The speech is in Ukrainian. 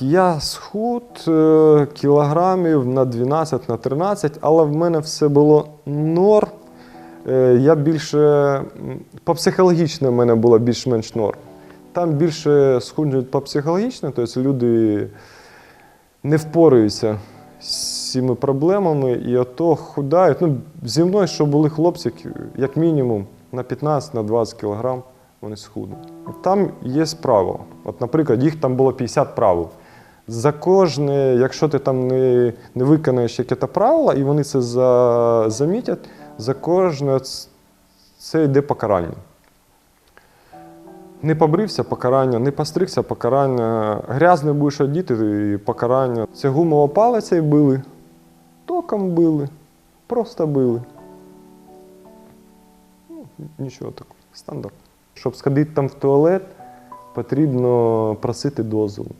Я схуд е, кілограмів на 12 на 13, але в мене все було норм. Е, Я більше по психологічно в мене було більш-менш норм. Там більше схуджують по психологічно, тобто люди не впораються з цими проблемами і ото худають. Ну, зі мною, що були хлопці, як мінімум, на 15 на 20 кілограм вони схудли. Там є правила. От, наприклад, їх там було 50 правил. За кожне, якщо ти там не, не виконаєш яке правило, і вони це за, замітять, за кожне це йде покарання. Не побрився покарання, не постригся покарання, грязний будеш одіти і покарання. Це гумова палиця і били, током били, просто били. Ну, нічого такого, стандарт. Щоб сходити там в туалет, потрібно просити дозволу.